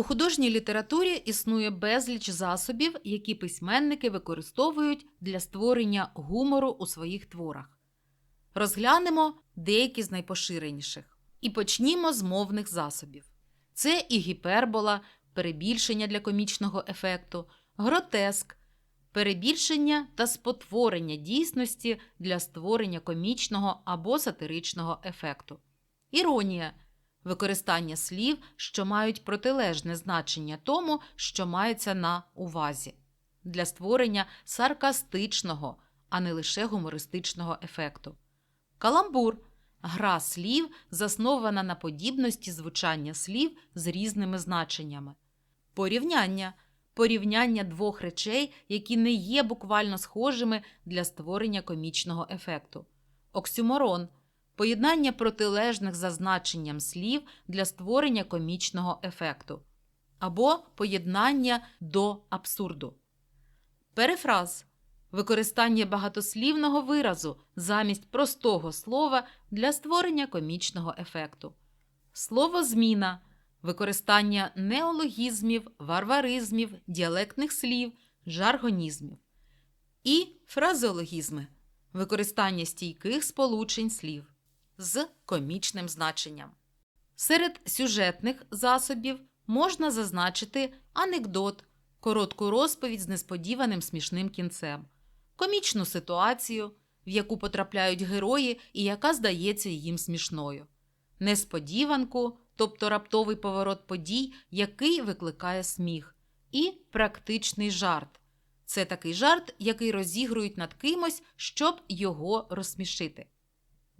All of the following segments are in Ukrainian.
У художній літературі існує безліч засобів, які письменники використовують для створення гумору у своїх творах. Розглянемо деякі з найпоширеніших. І почнімо з мовних засобів. Це і гіпербола, перебільшення для комічного ефекту, гротеск, перебільшення та спотворення дійсності для створення комічного або сатиричного ефекту, іронія використання слів, що мають протилежне значення тому, що мається на увазі, для створення саркастичного, а не лише гумористичного ефекту. Каламбур гра слів, заснована на подібності звучання слів з різними значеннями. Порівняння порівняння двох речей, які не є буквально схожими для створення комічного ефекту. Оксюморон поєднання протилежних за значенням слів для створення комічного ефекту. Або поєднання до абсурду. Перефраз використання багатослівного виразу замість простого слова для створення комічного ефекту. Словозміна використання неологізмів, варваризмів, діалектних слів, жаргонізмів. І фразеологізми використання стійких сполучень слів з комічним значенням. Серед сюжетних засобів можна зазначити анекдот, коротку розповідь з несподіваним смішним кінцем, комічну ситуацію, в яку потрапляють герої і яка здається їм смішною, несподіванку, тобто раптовий поворот подій, який викликає сміх, і практичний жарт. Це такий жарт, який розігрують над кимось, щоб його розсмішити.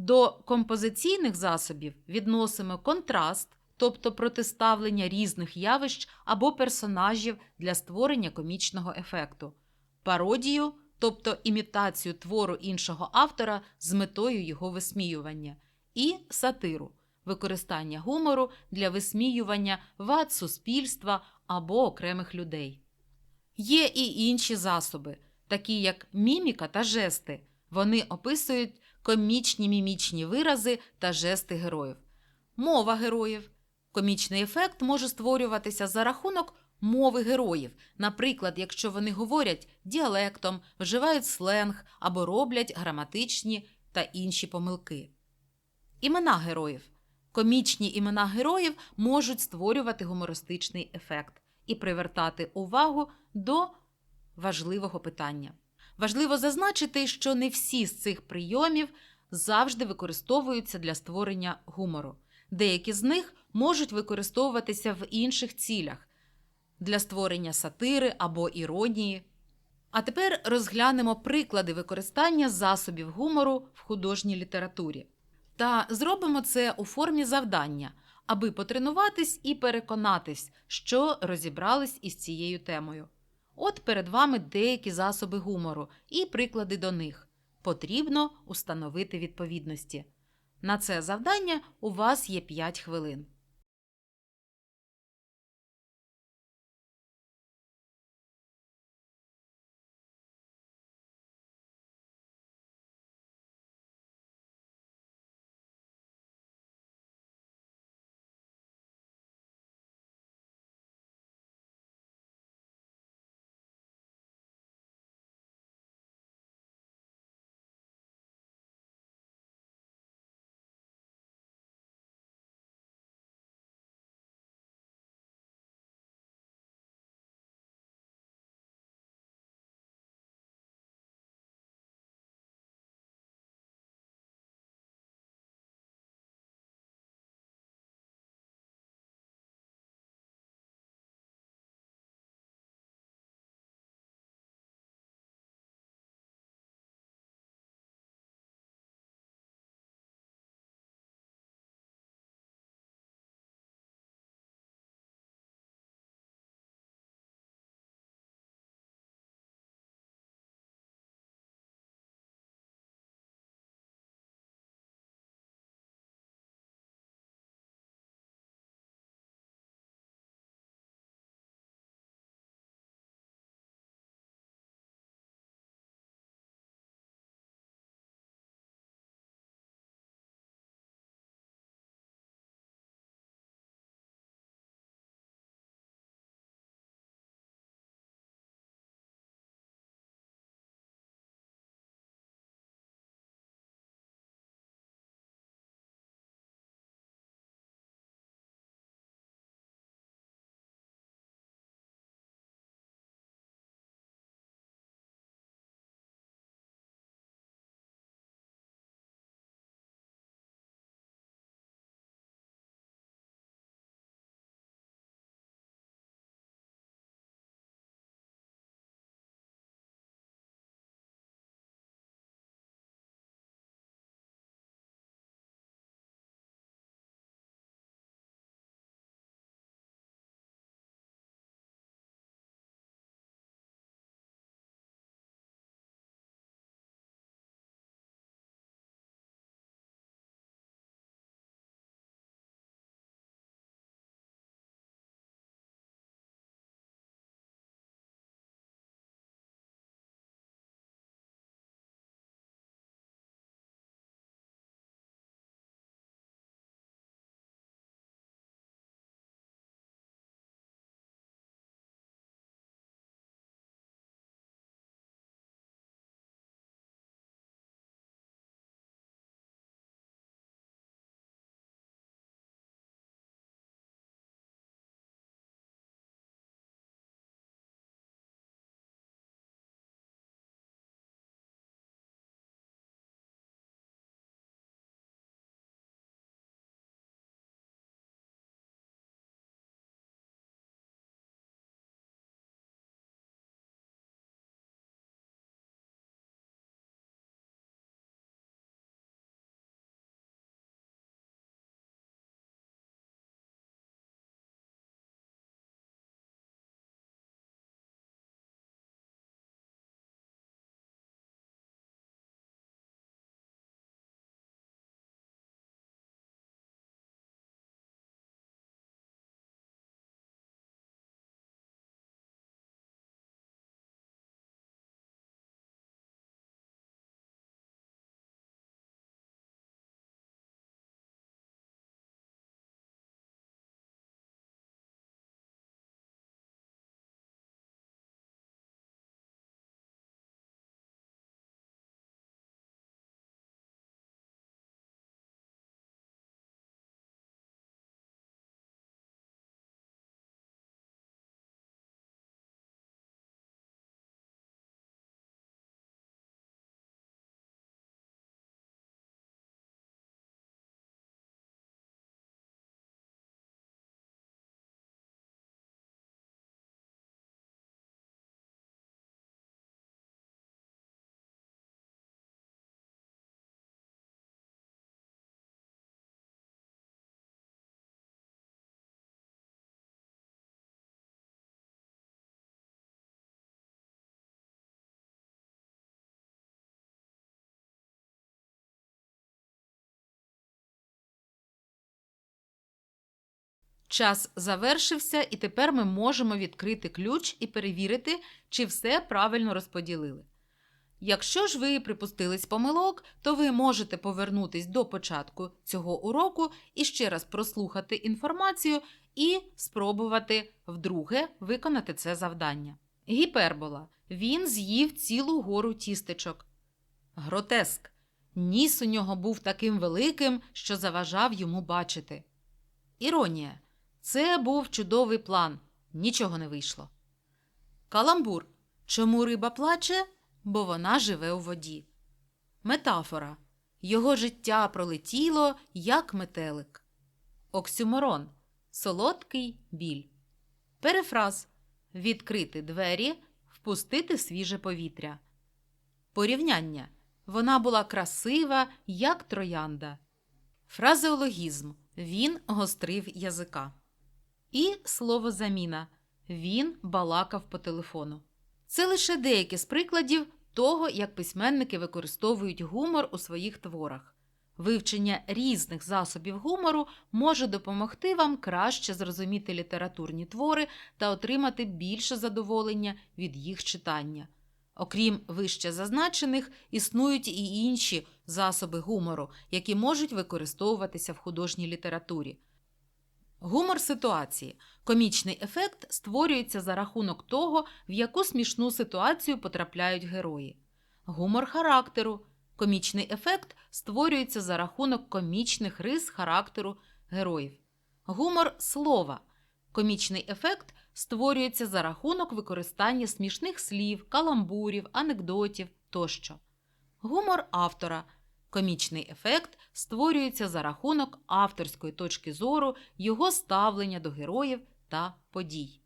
До композиційних засобів відносимо контраст, тобто протиставлення різних явищ або персонажів для створення комічного ефекту, пародію, тобто імітацію твору іншого автора з метою його висміювання, і сатиру використання гумору для висміювання вад суспільства або окремих людей. Є і інші засоби, такі як міміка та жести. Вони описують комічні мімічні вирази та жести героїв. Мова героїв. Комічний ефект може створюватися за рахунок мови героїв, наприклад, якщо вони говорять діалектом, вживають сленг або роблять граматичні та інші помилки. Імена героїв. Комічні імена героїв можуть створювати гумористичний ефект і привертати увагу до важливого питання. Важливо зазначити, що не всі з цих прийомів завжди використовуються для створення гумору. Деякі з них можуть використовуватися в інших цілях для створення сатири або іронії. А тепер розглянемо приклади використання засобів гумору в художній літературі. Та зробимо це у формі завдання, аби потренуватись і переконатись, що розібрались із цією темою. От перед вами деякі засоби гумору і приклади до них. Потрібно установити відповідності. На це завдання у вас є 5 хвилин. Час завершився, і тепер ми можемо відкрити ключ і перевірити, чи все правильно розподілили. Якщо ж ви припустились помилок, то ви можете повернутись до початку цього уроку і ще раз прослухати інформацію і спробувати вдруге виконати це завдання. Гіпербола. Він з'їв цілу гору тістечок. Гротеск. Ніс у нього був таким великим, що заважав йому бачити. Іронія. Це був чудовий план. Нічого не вийшло. Каламбур. Чому риба плаче? Бо вона живе у воді. Метафора. Його життя пролетіло, як метелик. Оксюморон. Солодкий біль. Перефраз. Відкрити двері, впустити свіже повітря. Порівняння. Вона була красива, як троянда. Фразеологізм. Він гострив язика. І слово заміна. Він балакав по телефону. Це лише деякі з прикладів того, як письменники використовують гумор у своїх творах. Вивчення різних засобів гумору може допомогти вам краще зрозуміти літературні твори та отримати більше задоволення від їх читання. Окрім вище зазначених, існують і інші засоби гумору, які можуть використовуватися в художній літературі. Гумор ситуації. Комічний ефект створюється за рахунок того, в яку смішну ситуацію потрапляють герої. Гумор характеру. Комічний ефект створюється за рахунок комічних рис характеру героїв. Гумор слова. Комічний ефект створюється за рахунок використання смішних слів, каламбурів, анекдотів тощо. Гумор автора. Комічний ефект створюється за рахунок авторської точки зору, його ставлення до героїв та подій.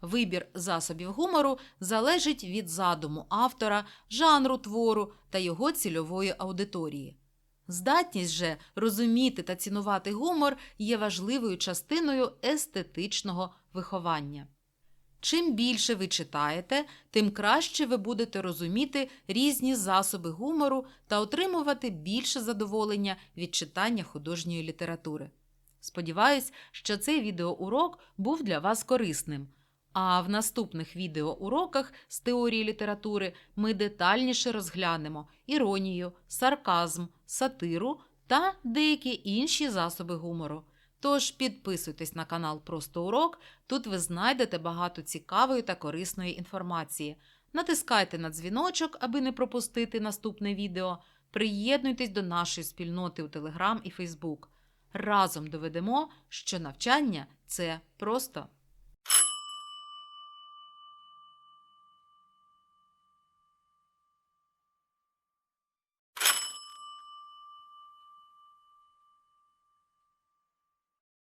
Вибір засобів гумору залежить від задуму автора, жанру твору та його цільової аудиторії. Здатність же розуміти та цінувати гумор є важливою частиною естетичного виховання. Чим більше ви читаєте, тим краще ви будете розуміти різні засоби гумору та отримувати більше задоволення від читання художньої літератури. Сподіваюсь, що цей відеоурок був для вас корисним. А в наступних відеоуроках з теорії літератури ми детальніше розглянемо іронію, сарказм, сатиру та деякі інші засоби гумору. Тож підписуйтесь на канал Просто Урок, тут ви знайдете багато цікавої та корисної інформації. Натискайте на дзвіночок, аби не пропустити наступне відео. Приєднуйтесь до нашої спільноти у Телеграм і Фейсбук. Разом доведемо, що навчання це просто.